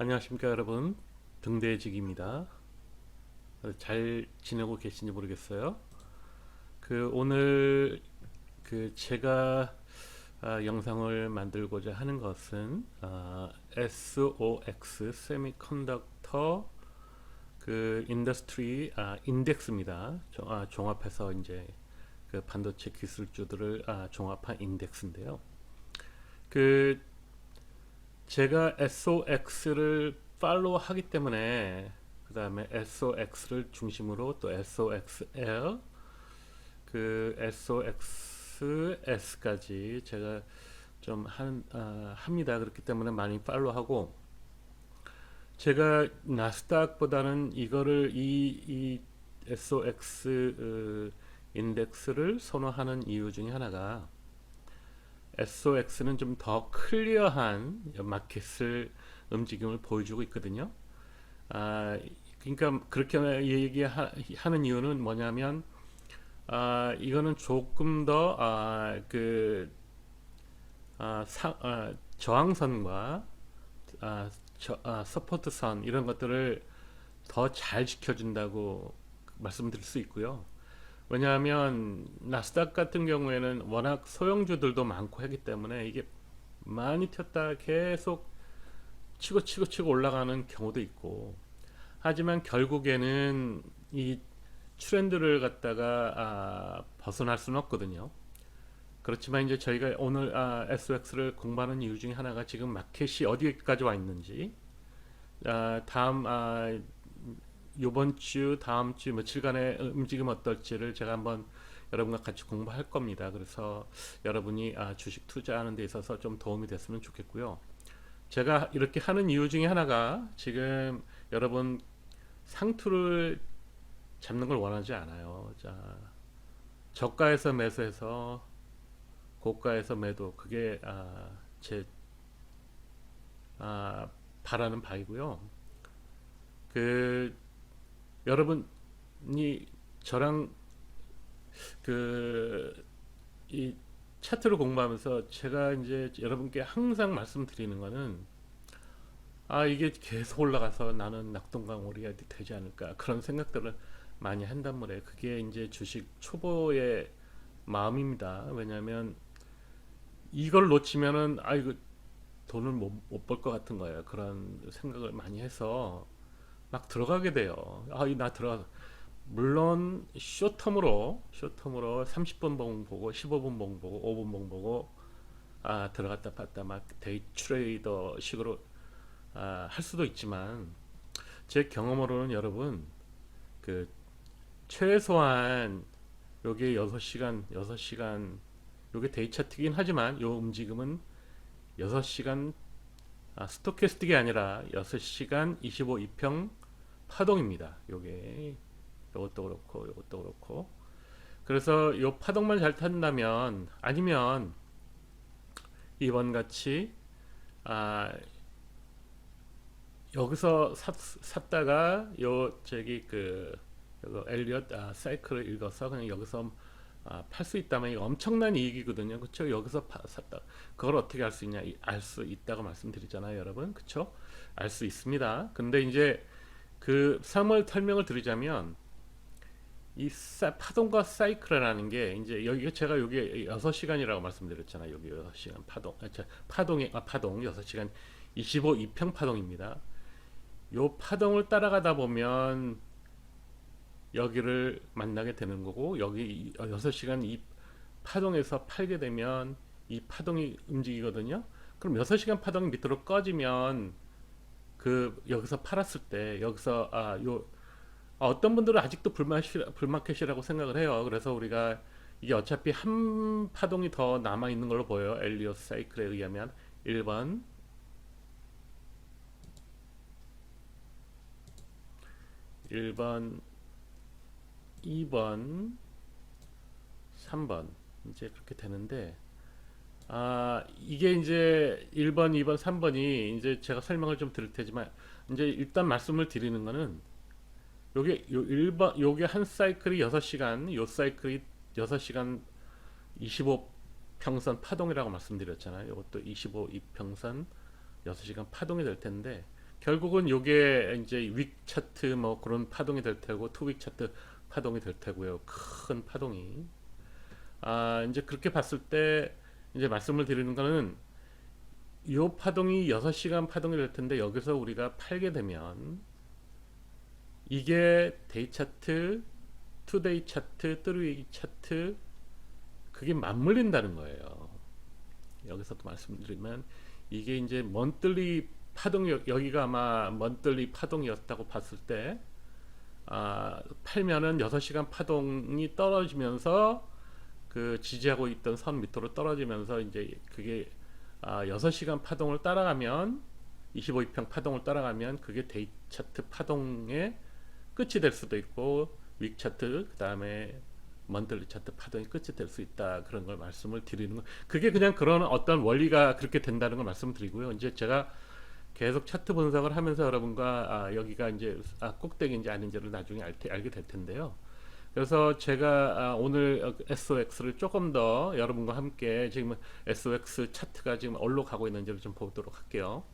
안녕하십니까 여러분. 등대직입니다. 잘 지내고 계신지 모르겠어요. 그 오늘 그 제가 아, 영상을 만들고자 하는 것은 아, SOX 세미컨덕터 그 인더스트리 아, 인덱스입니다. 조- 아, 종합해서 이제 그 반도체 기술주들을 아, 종합한 인덱스인데요. 그 제가 SOX를 팔로우 하기 때문에 그 다음에 SOX를 중심으로 또 SOXL 그 SOXS까지 제가 좀 한, 아, 합니다. 그렇기 때문에 많이 팔로우하고 제가 나스닥보다는 이거를 이, 이 SOX 어, 인덱스를 선호하는 이유 중에 하나가 SOX는 좀 더 클리어한 마켓을 움직임을 보여주고 있거든요. 아, 그러니까 그렇게 얘기하는 이유는 뭐냐면 아, 이거는 조금 더 아, 그 아, 사, 아, 저항선과 아, 저, 아, 서포트선 이런 것들을 더 잘 지켜준다고 말씀드릴 수 있고요. 왜냐하면 나스닥 같은 경우에는 워낙 소형주들도 많고 하기 때문에 이게 많이 튀었다 계속 치고 치고 치고 올라가는 경우도 있고 하지만 결국에는 이 트렌드를 갖다가 아, 벗어날 수는 없거든요. 그렇지만 이제 저희가 오늘 아, SOX를 공부하는 이유 중에 하나가 지금 마켓이 어디까지 와 있는지 아, 다음 아, 이번 주 다음 주 며칠간의 움직임 어떨지를 제가 한번 여러분과 같이 공부할 겁니다. 그래서 여러분이 아, 주식 투자하는 데 있어서 좀 도움이 됐으면 좋겠고요. 제가 이렇게 하는 이유 중에 하나가 지금 여러분 상투를 잡는 걸 원하지 않아요. 자, 저가에서 매수해서 고가에서 매도 그게 아, 제 아, 바라는 바이고요. 그 여러분이 저랑 그 이 차트를 공부하면서 제가 이제 여러분께 항상 말씀드리는 거는 아 이게 계속 올라가서 나는 낙동강 오리가 되지 않을까 그런 생각들을 많이 한단 말이에요. 그게 이제 주식 초보의 마음입니다. 왜냐하면 이걸 놓치면은 아 이거 돈을 못 벌 것 같은 거예요. 그런 생각을 많이 해서 막 들어가게 돼요. 아, 이나 들어가. 물론 쇼텀으로 쇼텀으로 30분 봉 보고 15분 봉 보고 5분 봉 보고 아 들어갔다 봤다 막 데이 트레이더 식으로 아, 할 수도 있지만 제 경험으로는 여러분 그 최소한 요게 6시간 6시간 요게 데이 차트긴 하지만 요 움직임은 6시간 아, 스토캐스틱이 아니라 6시간 25 2평 파동입니다. 요게 요것도 그렇고 요것도 그렇고 그래서 요 파동만 잘 탄다면 아니면 이번 같이 아 여기서 샀, 샀다가 요 저기 그 요거 엘리엇 아, 사이클을 읽어서 그냥 여기서 아, 팔 수 있다면 이거 엄청난 이익이거든요. 그렇죠? 여기서 파, 샀다. 그걸 어떻게 알 수 있냐? 알 수 있다고 말씀드리잖아요, 여러분. 그렇죠? 알 수 있습니다. 근데 이제 그 상을 설명을 드리자면 이 사, 파동과 사이클이라는 게 이제 여기 제가 여기 6시간이라고 말씀드렸잖아요. 여기 6시간 파동. 아, 저, 파동이 아, 파동 6시간 25 2평 파동입니다. 요 파동을 따라가다 보면 여기를 만나게 되는 거고 여기 6시간 이 파동에서 팔게 되면 이 파동이 움직이거든요. 그럼 6시간 파동이 밑으로 꺼지면 그 여기서 팔았을 때 여기서 아요 아, 어떤 분들은 아직도 불마시, 불마켓이라고 생각을 해요. 그래서 우리가 이게 어차피 한 파동이 더 남아 있는 걸로 보여요. 엘리엇 사이클에 의하면. 1번. 1번. 2번. 3번. 이제 그렇게 되는데 아 이게 이제 1번 2번 3번이 이제 제가 설명을 좀 드릴 테지만 이제 일단 말씀을 드리는 거는 요게 요 1번 요게 한 사이클이 6시간 요 사이클이 6시간 25 평선 파동이라고 말씀드렸잖아요. 이것도 25 이평선 6시간 파동이 될 텐데 결국은 요게 이제 윅 차트 뭐 그런 파동이 될 테고 투윅 차트 파동이 될 테고요. 큰 파동이. 아, 이제 그렇게 봤을 때 이제 말씀을 드리는 거는 요 파동이 6시간 파동이 될 텐데 여기서 우리가 팔게 되면 이게 데이 차트, 투데이 차트, 뜨루이 차트 그게 맞물린다는 거예요. 여기서도 말씀드리면 이게 이제 먼틀리 파동 여기가 아마 먼틀리 파동이었다고 봤을 때 아, 팔면은 6시간 파동이 떨어지면서 그 지지하고 있던 선 밑으로 떨어지면서 이제 그게 아, 6시간 파동을 따라가면 25일평 파동을 따라가면 그게 데이 차트 파동의 끝이 될 수도 있고 윅 차트 그다음에 먼들리 차트 파동이 끝이 될 수 있다. 그런 걸 말씀을 드리는 거. 그게 그냥 그런 어떤 원리가 그렇게 된다는 걸 말씀드리고요. 이제 제가 계속 차트 분석을 하면서 여러분과 아, 여기가 이제 아, 꼭대기인지 아닌지를 나중에 알, 테- 알게 될 텐데요 그래서 제가 아, 오늘 SOX를 조금 더 여러분과 함께 지금 SOX 차트가 지금 어디로 가고 있는지를 좀 보도록 할게요.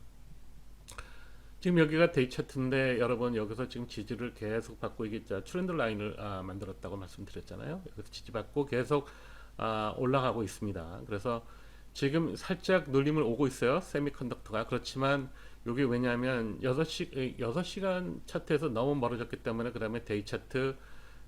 지금 여기가 데이 차트인데 여러분 여기서 지금 지지를 계속 받고 이게 자, 트렌드 라인을 아, 만들었다고 말씀드렸잖아요. 여기서 지지받고 계속 아, 올라가고 있습니다. 그래서 지금 살짝 눌림을 오고 있어요. 세미컨덕터가 그렇지만 이게 왜냐하면 6시 6시간 차트에서 너무 멀어졌기 때문에 그 다음에 데이 차트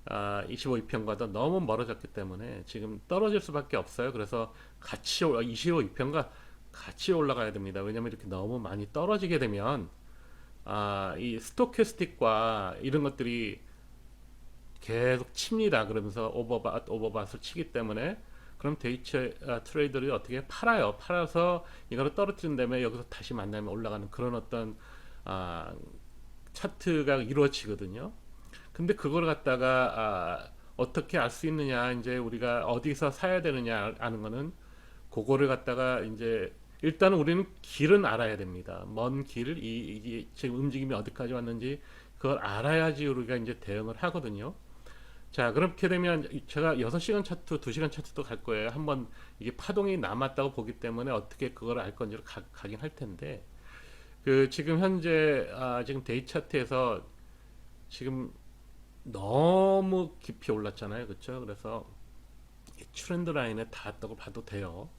아, 25이평과도 너무 멀어졌기 때문에 지금 떨어질 수밖에 없어요. 그래서 같이 25이평과 같이 올라가야 됩니다. 왜냐하면 이렇게 너무 많이 떨어지게 되면 아, 이 스토캐스틱과 이런 것들이 계속 칩니다. 그러면서 오버바 오버바스를 치기 때문에 그럼 데이처 아, 트레이더들이 어떻게 팔아요? 팔아서 이거를 떨어뜨린 다음에 여기서 다시 만나면 올라가는 그런 어떤 아, 차트가 이루어지거든요. 근데 그걸 갖다가 아, 어떻게 알 수 있느냐 이제 우리가 어디서 사야 되느냐 아는 거는 그거를 갖다가 이제 일단은 우리는 길은 알아야 됩니다. 먼 길, 이, 이게 지금 움직임이 어디까지 왔는지 그걸 알아야지 우리가 이제 대응을 하거든요. 자, 그렇게 되면 제가 6시간 차트, 2시간 차트도 갈 거예요. 한번 이게 파동이 남았다고 보기 때문에 어떻게 그걸 알 건지를 가, 가긴 할 텐데, 그 지금 현재 아, 지금 데이 차트에서 지금 너무 깊이 올랐잖아요. 그렇죠? 그래서 이 트렌드 라인에 닿았다고 봐도 돼요.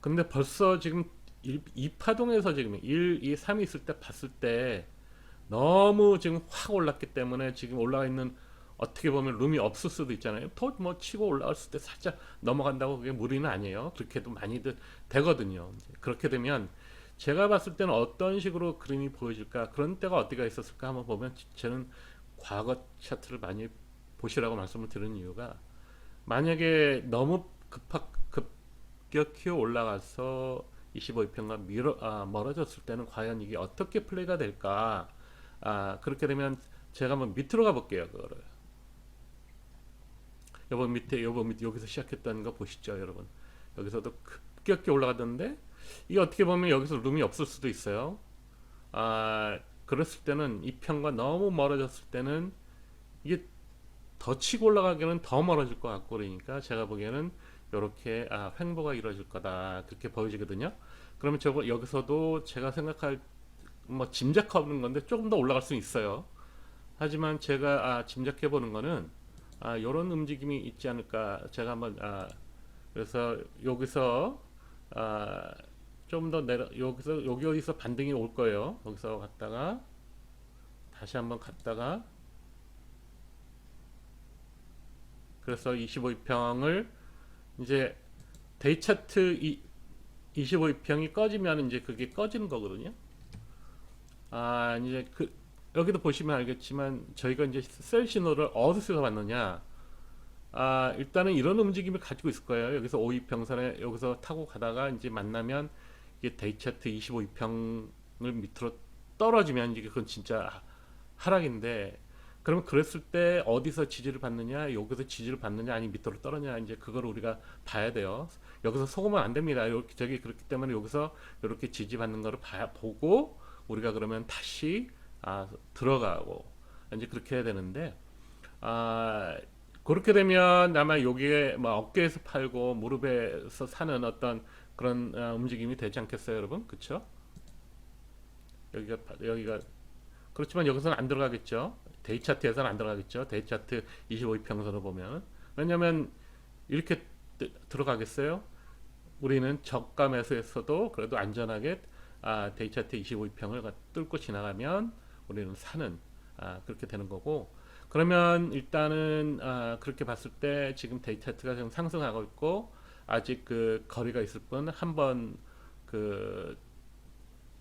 근데 벌써 지금 일- 이 파동에서 지금 1, 2, 3이 있을 때 봤을 때 너무 지금 확 올랐기 때문에 지금 올라가 있는 어떻게 보면 룸이 없을 수도 있잖아요. 더 뭐 치고 올라왔을 때 살짝 넘어간다고 그게 무리는 아니에요. 그렇게도 많이들 되거든요. 그렇게 되면 제가 봤을 때는 어떤 식으로 그림이 보여질까 그런 때가 어디가 있었을까 한번 보면 저는 과거 차트를 많이 보시라고 말씀을 드리는 이유가 만약에 너무 급하, 급격히 올라가서 25평과 미러, 아, 멀어졌을 때는 과연 이게 어떻게 플레이가 될까? 아, 그렇게 되면 제가 한번 밑으로 가볼게요 그거를. 여번 밑에 여번 밑에 여기서 시작했다는 거 보시죠 여러분. 여기서도 급격히 올라가던데 이게 어떻게 보면 여기서 룸이 없을 수도 있어요. 아 그랬을 때는 이 평과 너무 멀어졌을 때는 이게 더 치고 올라가기는 더 멀어질 것 같고 그러니까 제가 보기에는 이렇게 아, 횡보가 이루어질 거다 그렇게 보여지거든요. 그러면 저거 여기서도 제가 생각할 뭐 짐작하는 건데 조금 더 올라갈 수 있어요. 하지만 제가 아, 짐작해 보는 거는 아, 이런 움직임이 있지 않을까 제가 한번 아, 그래서 여기서 아, 좀 더 내려 여기서 여기 어디서 반등이 올 거예요. 여기서 갔다가 다시 한번 갔다가 그래서 25평을 이제 데이 차트 이 25평이 꺼지면 이제 그게 꺼지는 거거든요. 아 이제 그 여기도 보시면 알겠지만 저희가 이제 셀 신호를 어디서 받느냐? 아 일단은 이런 움직임을 가지고 있을 거예요. 여기서 52평선에 여기서 타고 가다가 이제 만나면 이게 데이 차트 25평을 밑으로 떨어지면 이게 그건 진짜 하락인데 그러면 그랬을 때 어디서 지지를 받느냐 여기서 지지를 받느냐 아니 밑으로 떨어냐 이제 그걸 우리가 봐야 돼요. 여기서 속으면 안 됩니다. 이렇게 저기 그렇기 때문에 여기서 이렇게 지지받는 거를 봐야 보고 우리가 그러면 다시 아 들어가고 이제 그렇게 해야 되는데 아 그렇게 되면 아마 여기에 뭐 어깨에서 팔고 무릎에서 사는 어떤 그런 아, 움직임이 되지 않겠어요 여러분 그쵸 여기가 여기가 그렇지만 여기서는 안 들어가겠죠. 데이 차트에서는 안 들어가겠죠. 데이 차트 25이평선을 보면 왜냐하면 이렇게 뜨- 들어가겠어요. 우리는 저가 매수에서도 그래도 안전하게 아, 데이 차트 25이평을 뚫고 지나가면 우리는 사는 아, 그렇게 되는 거고 그러면 일단은 아, 그렇게 봤을 때 지금 데이 차트가 지금 상승하고 있고 아직 그 거리가 있을 뿐 한 번 그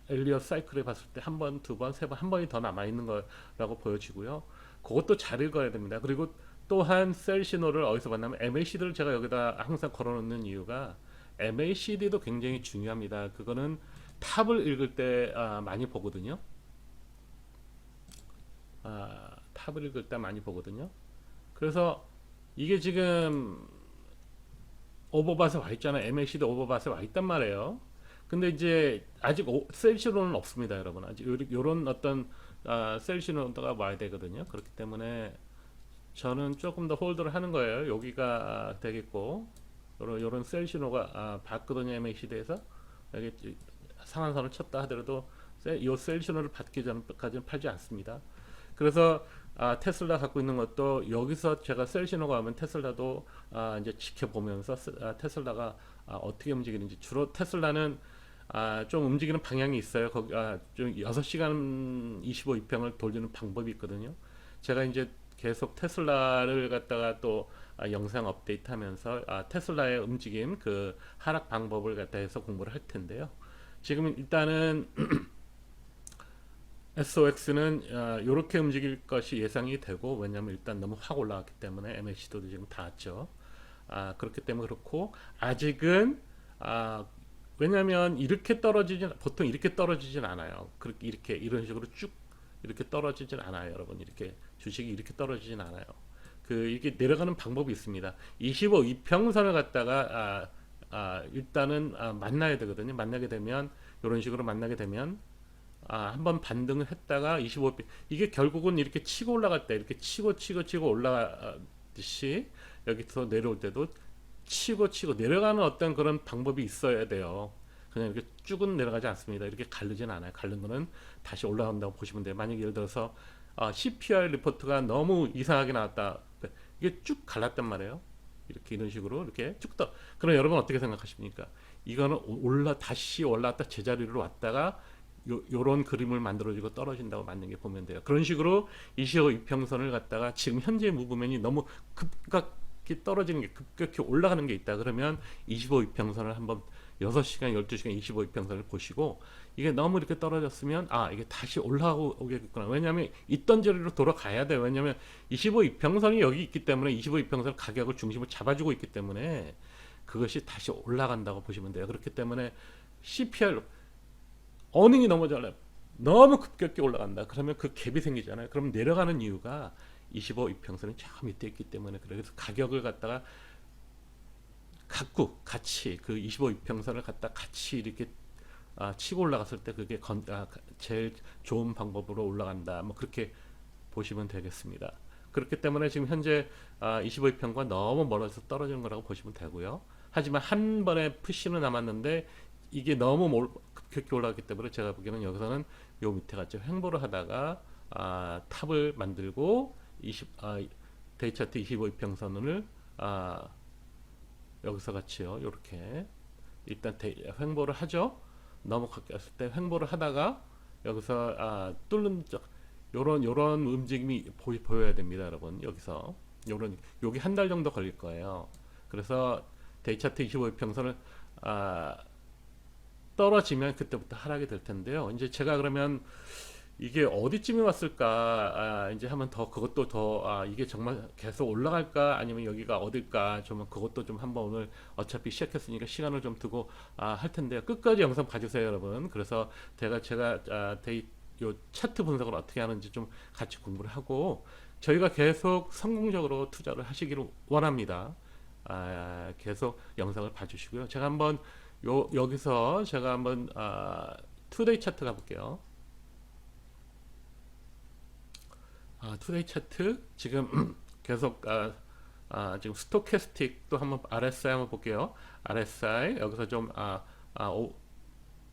엘리어 사이클에 봤을 때 한 번, 두 번, 세 번, 한 번이 더 남아 있는 거라고 보여지고요. 그것도 잘 읽어야 됩니다. 그리고 또한 셀 신호를 어디서 만나면 MACD를 제가 여기다 항상 걸어놓는 이유가 MACD도 굉장히 중요합니다. 그거는 탑을 읽을 때 아, 많이 보거든요. 아, 탑을 읽을 때 많이 보거든요. 그래서 이게 지금 오버밭에 와 있잖아요. MACD 오버밭에 와 있단 말이에요. 근데 이제 아직 오, 셀 신호는 없습니다, 여러분. 아직 요런 어떤 아, 셀 신호가 와야 되거든요. 그렇기 때문에 저는 조금 더 홀드를 하는 거예요. 여기가 되겠고 요런 요런 셀 신호가 아, 봤거든요, MACD에서 여기 상한선을 쳤다 하더라도 이셀 신호를 받기 전까지는 팔지 않습니다. 그래서 아, 테슬라 갖고 있는 것도 여기서 제가 셀 신호가 오면 테슬라도 아, 이제 지켜보면서 스- 아, 테슬라가 아, 어떻게 움직이는지 주로 테슬라는 아, 좀 움직이는 방향이 있어요. 거기 아, 좀 6시간 25이평을 돌리는 방법이 있거든요. 제가 이제 계속 테슬라를 갖다가 또 아, 영상 업데이트 하면서 아, 테슬라의 움직임 그 하락 방법을 갖다 해서 공부를 할 텐데요. 지금 일단은 SOX는 이렇게 움직일 것이 예상이 되고 왜냐하면 일단 너무 확 올라왔기 때문에 MACD도 지금 닿았죠. 아, 그렇기 때문에 그렇고 아직은 아, 왜냐하면 이렇게 떨어지진 보통 이렇게 떨어지진 않아요. 그렇게 이렇게 이런 식으로 쭉 이렇게 떨어지진 않아요, 여러분. 이렇게 주식이 이렇게 떨어지진 않아요. 그 이게 내려가는 방법이 있습니다. 25 이평선을 갖다가 아, 아, 일단은 아, 만나야 되거든요. 만나게 되면 이런 식으로 만나게 되면 아, 한번 반등을 했다가 25 이게 결국은 이렇게 치고 올라갈 때 이렇게 치고 치고 치고 올라가듯이 여기서 내려올 때도 치고 치고 내려가는 어떤 그런 방법이 있어야 돼요. 그냥 이렇게 쭉은 내려가지 않습니다. 이렇게 가르진 않아요. 가른 거는 다시 올라간다고 보시면 돼요. 만약 예를 들어서 아, CPI 리포트가 너무 이상하게 나왔다. 이게 쭉 갈랐단 말이에요. 이렇게 이런 식으로 이렇게 쭉 떠. 그럼 여러분 어떻게 생각하십니까? 이거는 올라 다시 올라왔다 제자리로 왔다가 요, 요런 그림을 만들어지고 떨어진다고 맞는 게 보면 돼요. 그런 식으로 25 이평선을 갖다가 지금 현재 무브맨이 너무 급격히 떨어지는 게 급격히 올라가는 게 있다. 그러면 25 이평선을 한번 6시간, 12시간 25 이평선을 보시고 이게 너무 이렇게 떨어졌으면 아, 이게 다시 올라오겠구나. 왜냐하면 있던 자리로 돌아가야 돼요. 왜냐하면 25 이평선이 여기 있기 때문에 25 이평선 가격을 중심으로 잡아주고 있기 때문에 그것이 다시 올라간다고 보시면 돼요. 그렇기 때문에 CPR 어닝이 너무 잘나요 너무 급격히 올라간다. 그러면 그 갭이 생기잖아요. 그럼 내려가는 이유가 25 이평선이 저 밑에 있기 때문에. 그래서 가격을 갖다가 갖고 같이 그 25 이평선을 갖다 같이 이렇게 아, 치고 올라갔을 때 그게 건, 아, 제일 좋은 방법으로 올라간다. 뭐 그렇게 보시면 되겠습니다. 그렇기 때문에 지금 현재 아, 25이평과 너무 멀어서 떨어지는 거라고 보시면 되고요. 하지만 한 번의 푸시는 남았는데 이게 너무 몰, 급격히 올라갔기 때문에 제가 보기에는 여기서는 요 밑에 같이 횡보를 하다가 아, 탑을 만들고 20 아, 데이차트 25이평선을 아, 여기서 같이요. 이렇게 일단 대, 횡보를 하죠. 왔을 때 횡보를 하다가 여기서 아, 뚫는 적 요런 요런 움직임이 보이, 보여야 됩니다, 여러분. 여기서 요런 요게 한 달 정도 걸릴 거예요. 그래서 데이차트 25평선을 아, 떨어지면 그때부터 하락이 될 텐데요. 이제 제가 그러면 이게 어디쯤에 왔을까? 아, 이제 하면 더 그것도 더 아, 이게 정말 계속 올라갈까? 아니면 여기가 어딜까? 좀 그것도 좀 한번 오늘 어차피 시작했으니까 시간을 좀 두고 아, 할 텐데요. 끝까지 영상 봐주세요, 여러분. 그래서 제가 제가 아, 데이 요 차트 분석을 어떻게 하는지 좀 같이 공부를 하고 저희가 계속 성공적으로 투자를 하시기를 원합니다. 아, 계속 영상을 봐주시고요. 제가 한번 요 여기서 제가 한번 아, 투데이 차트 가볼게요. 아, 투데이 차트 지금 계속 아, 아, 지금 스토캐스틱도 한번 RSI 한번 볼게요. RSI 여기서 좀 아, 아, 오,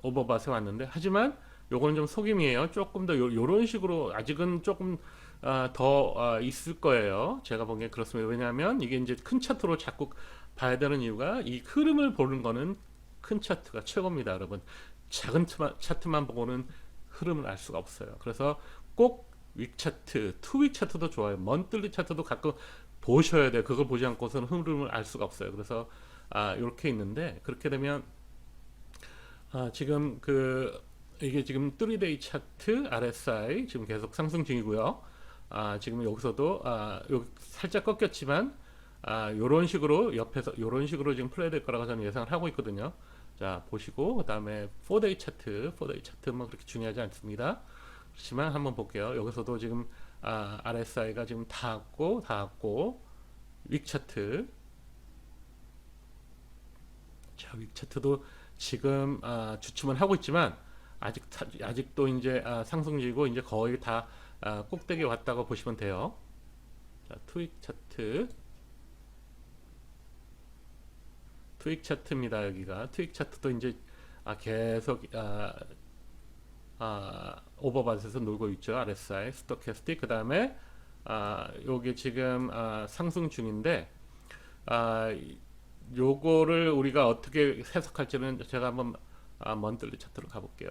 오버바스 왔는데 하지만 요거는 좀 속임이에요. 조금 더 요, 요런 식으로 아직은 조금 아, 더 아, 있을 거예요. 제가 보기엔 그렇습니다. 왜냐하면 이게 이제 큰 차트로 자꾸 봐야 되는 이유가 이 흐름을 보는 거는 큰 차트가 최고입니다, 여러분. 작은 차트만, 보고는 흐름을 알 수가 없어요. 그래서 꼭 윅차트, 투윅 차트도 좋아요. 먼틀리 차트도 가끔 보셔야 돼요. 그걸 보지 않고서는 흐름을 알 수가 없어요. 그래서 아, 이렇게 있는데 그렇게 되면 아, 지금 그 이게 지금 3데이 차트 RSI 지금 계속 상승 중이고요. 아, 지금 여기서도 아, 요 살짝 꺾였지만 아, 요런 식으로 옆에서 요런 식으로 지금 플레이 될 거라고 저는 예상을 하고 있거든요. 자, 보시고 그 다음에 4데이 차트, 4데이 차트 뭐 그렇게 중요하지 않습니다. 그렇지만 한번 볼게요. 여기서도 지금 아, RSI가 지금 닿았고 닿았고 윅 차트 자, 윅 차트도 지금 아, 주춤을 하고 있지만 아직 타- 아직도 이제 아, 상승이고 이제 거의 다 아, 꼭대기에 왔다고 보시면 돼요. 자, 투익 차트 투익 차트입니다. 여기가 투익 차트도 이제 아, 계속 아, 아, 오버바트에서 놀고 있죠. RSI, 스토캐스틱. 그 다음에 아, 요게 지금 아, 상승 중인데 아, 이- 요거를 우리가 어떻게 해석할지는 제가 한번 아, 먼들리 차트로 가볼게요.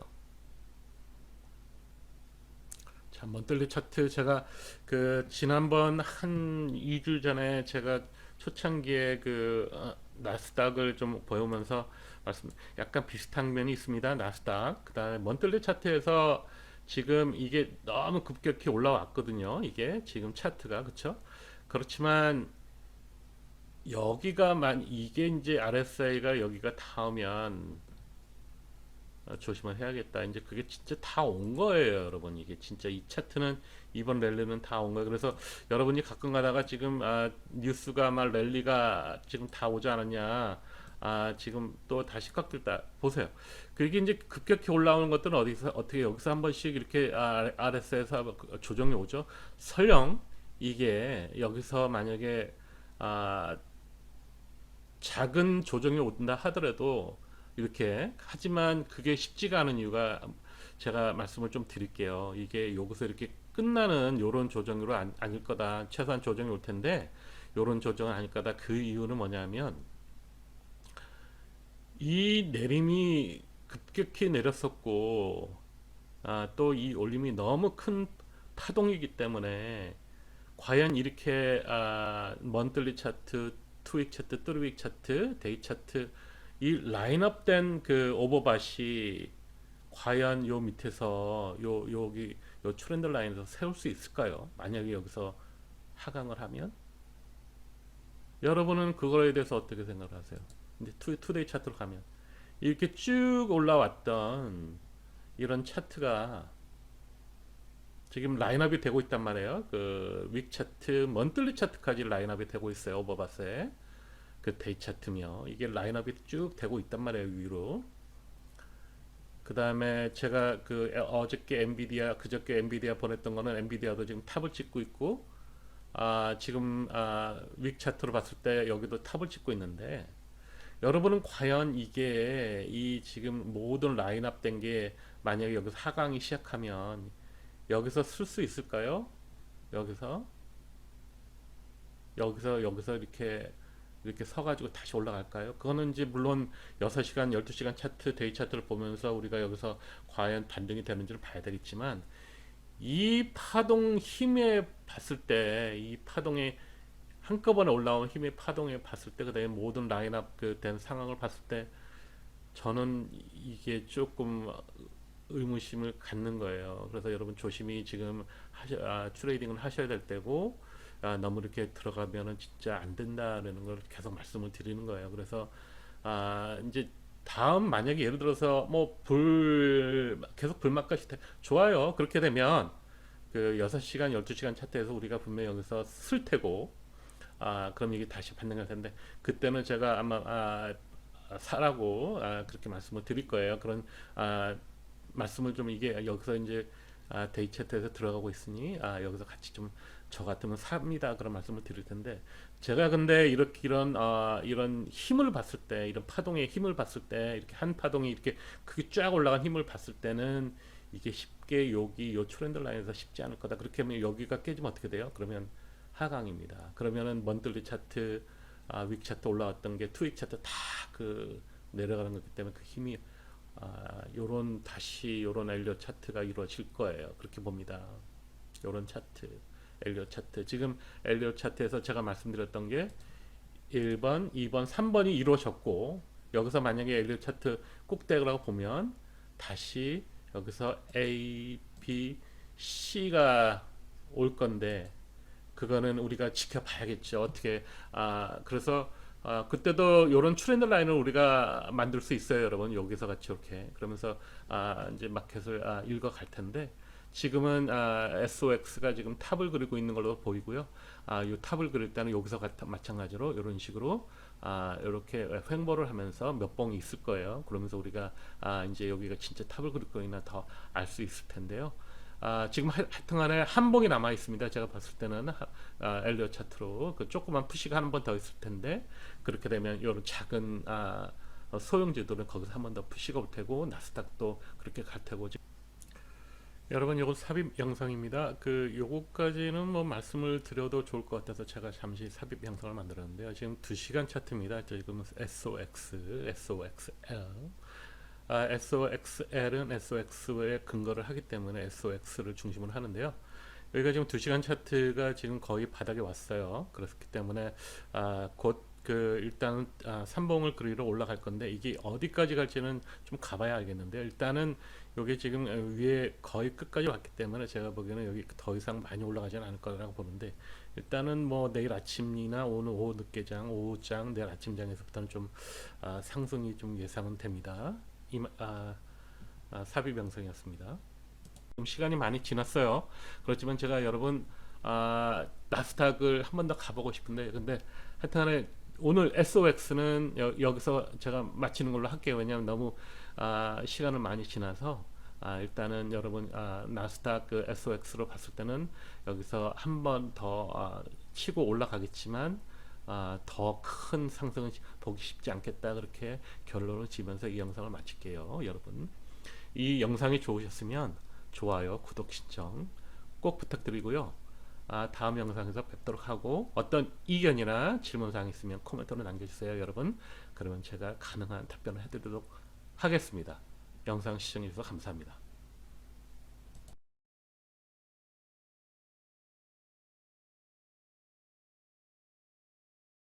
자, 먼들리 차트 제가 그 지난번 한 2주 전에 제가 초창기에 그 어, 나스닥을 좀 보여오면서 말씀 약간 비슷한 면이 있습니다. 나스닥. 그다음에 먼틀리 차트에서 지금 이게 너무 급격히 올라왔거든요. 이게 지금 차트가 그렇죠? 그렇지만 여기가 만 이게 이제 RSI가 여기가 닿으면 어, 조심을 해야겠다. 이제 그게 진짜 다 온 거예요, 여러분. 이게 진짜 이 차트는 이번 랠리는 다 온 거예요. 그래서 여러분이 가끔 가다가 지금 아, 뉴스가 막 랠리가 지금 다 오지 않았냐. 아, 지금 또 다시 꺾였다. 보세요. 그게 이제 급격히 올라오는 것들은 어디서 어떻게 여기서 한 번씩 이렇게 아, RS에서 조정이 오죠. 설령 이게 여기서 만약에 아, 작은 조정이 온다 하더라도 이렇게 하지만 그게 쉽지가 않은 이유가 제가 말씀을 좀 드릴게요. 이게 여기서 이렇게 끝나는 요런 조정으로 안, 아닐 거다. 최소한 조정이 올 텐데 요런 조정은 아닐 거다. 그 이유는 뭐냐면 이 내림이 급격히 내렸었고 아, 또 이 올림이 너무 큰 파동이기 때문에 과연 이렇게 아, 먼틀리 차트, 투윅 차트, 뚜루윅 차트, 데이 차트 이 라인업된 그 오버밭이 과연 요 밑에서 요 여기 요 트렌드 라인에서 세울 수 있을까요? 만약에 여기서 하강을 하면 여러분은 그거에 대해서 어떻게 생각을 하세요? 근데 투, 투데이 차트로 가면 이렇게 쭉 올라왔던 이런 차트가 지금 라인업이 되고 있단 말이에요. 그 윅 차트, 먼틀리 차트까지 라인업이 되고 있어요. 오버바스에. 그 데이 차트며 이게 라인업이 쭉 되고 있단 말이에요. 위로. 그 다음에 제가 그 에- 어저께 엔비디아 그저께 엔비디아 보냈던 거는 엔비디아도 지금 탑을 찍고 있고 아 지금 아 윅 차트로 봤을 때 여기도 탑을 찍고 있는데 여러분은 과연 이게 이 지금 모든 라인업 된 게 만약에 여기서 하강이 시작하면 여기서 쓸 수 있을까요? 여기서 여기서 여기서 이렇게 이렇게 서가지고 다시 올라갈까요? 그거는 이제 물론 6시간, 12시간 차트, 데이 차트를 보면서 우리가 여기서 과연 반등이 되는지를 봐야 되겠지만 이 파동 힘에 봤을 때 이 파동에 한꺼번에 올라온 힘의 파동에 봤을 때 그 다음에 모든 라인업 그 된 상황을 봤을 때 저는 이게 조금 의무심을 갖는 거예요. 그래서 여러분 조심히 지금 하셔, 아, 트레이딩을 하셔야 될 때고 아, 너무 이렇게 들어가면은 진짜 안 된다라는 걸 계속 말씀을 드리는 거예요. 그래서 아, 이제 다음 만약에 예를 들어서 뭐 불 계속 불막까지 돼- 좋아요. 그렇게 되면 그 6시간, 12시간 차트에서 우리가 분명히 여기서 쓸 테고 아, 그럼 이게 다시 반등할 텐데 그때는 제가 아마 아, 아, 사라고 아, 그렇게 말씀을 드릴 거예요. 그런 아, 말씀을 좀 이게 여기서 이제 아, 데이 차트에서 들어가고 있으니 아, 여기서 같이 좀 저 같으면 삽니다 그런 말씀을 드릴 텐데 제가 근데 이렇게 이런 어, 이런 힘을 봤을 때 이런 파동의 힘을 봤을 때 이렇게 한 파동이 이렇게 크게 쫙 올라간 힘을 봤을 때는 이게 쉽게 여기 요 트렌드 라인에서 쉽지 않을 거다. 그렇게 하면 여기가 깨지면 어떻게 돼요? 그러면 하강입니다. 그러면은 먼들리 차트, 아, 윅 차트 올라왔던 게 투윅 차트 다 그 내려가는 거기 때문에 그 힘이 아, 요런 다시 요런 엘리어 차트가 이루어질 거예요. 그렇게 봅니다. 요런 차트, 엘리어 차트. 지금 엘리어 차트에서 제가 말씀드렸던 게 1번, 2번, 3번이 이루어졌고 여기서 만약에 엘리어 차트 꼭대기라고 보면 다시 여기서 A, B, C가 올 건데 그거는 우리가 지켜봐야겠죠. 어떻게 아 그래서 아 그때도 이런 트렌드 라인을 우리가 만들 수 있어요, 여러분. 여기서 같이 이렇게 그러면서 아 이제 마켓을 아 읽어 갈 텐데 지금은 아 SOX가 지금 탑을 그리고 있는 걸로 보이고요. 아, 이 탑을 그릴 때는 여기서 같- 마찬가지로 이런 식으로 아, 이렇게 횡보를 하면서 몇 봉이 있을 거예요. 그러면서 우리가 아, 이제 여기가 진짜 탑을 그릴 거나 더 알 수 있을 텐데요. 아, 지금 하- 하여튼간에 한 봉이 남아 있습니다. 제가 봤을 때는 하, 아, 엘리어 차트로 그 조그만 푸시가 한 번 더 있을 텐데 그렇게 되면 이런 작은 아, 어, 소형주들은 거기서 한 번 더 푸시가 올 테고 나스닥도 그렇게 갈 테고 여러분 요거 삽입 영상입니다. 그 요거까지는 뭐 말씀을 드려도 좋을 것 같아서 제가 잠시 삽입 영상을 만들었는데요. 지금 2시간 차트입니다. 지금 SOX, SOXL. 아, SOXL은 SOX에 근거를 하기 때문에 SOX를 중심으로 하는데요. 여기가 지금 2시간 차트가 지금 거의 바닥에 왔어요. 그렇기 때문에 아, 곧그 일단은 아, 삼봉을 그리러 올라갈 건데 이게 어디까지 갈지는 좀 가봐야 알겠는데 일단은 여기 지금 위에 거의 끝까지 왔기 때문에 제가 보기에는 여기 더 이상 많이 올라가지는 않을 거라고 보는데 일단은 뭐 내일 아침이나 오늘 오후 늦게장, 오후장, 내일 아침장에서부터는 좀 아, 상승이 좀 예상은 됩니다. 이 아, 아, 삽입 영상이었습니다. 지금 시간이 많이 지났어요. 그렇지만 제가 여러분 아, 나스닥을 한 번 더 가보고 싶은데 근데 하여튼간에 오늘 SOX는 여, 여기서 제가 마치는 걸로 할게요. 왜냐하면 너무 아, 시간을 많이 지나서 아, 일단은 여러분 아, 나스닥 그 SOX로 봤을 때는 여기서 한 번더 아, 치고 올라가겠지만 아, 더 큰 상승은 보기 쉽지 않겠다 그렇게 결론을 지면서 이 영상을 마칠게요, 여러분. 이 영상이 좋으셨으면 좋아요, 구독 신청 꼭 부탁드리고요. 아, 다음 영상에서 뵙도록 하고 어떤 이견이나 질문 사항 있으면 코멘트로 남겨주세요, 여러분. 그러면 제가 가능한 답변을 해드리도록 하겠습니다. 영상 시청해주셔서 감사합니다.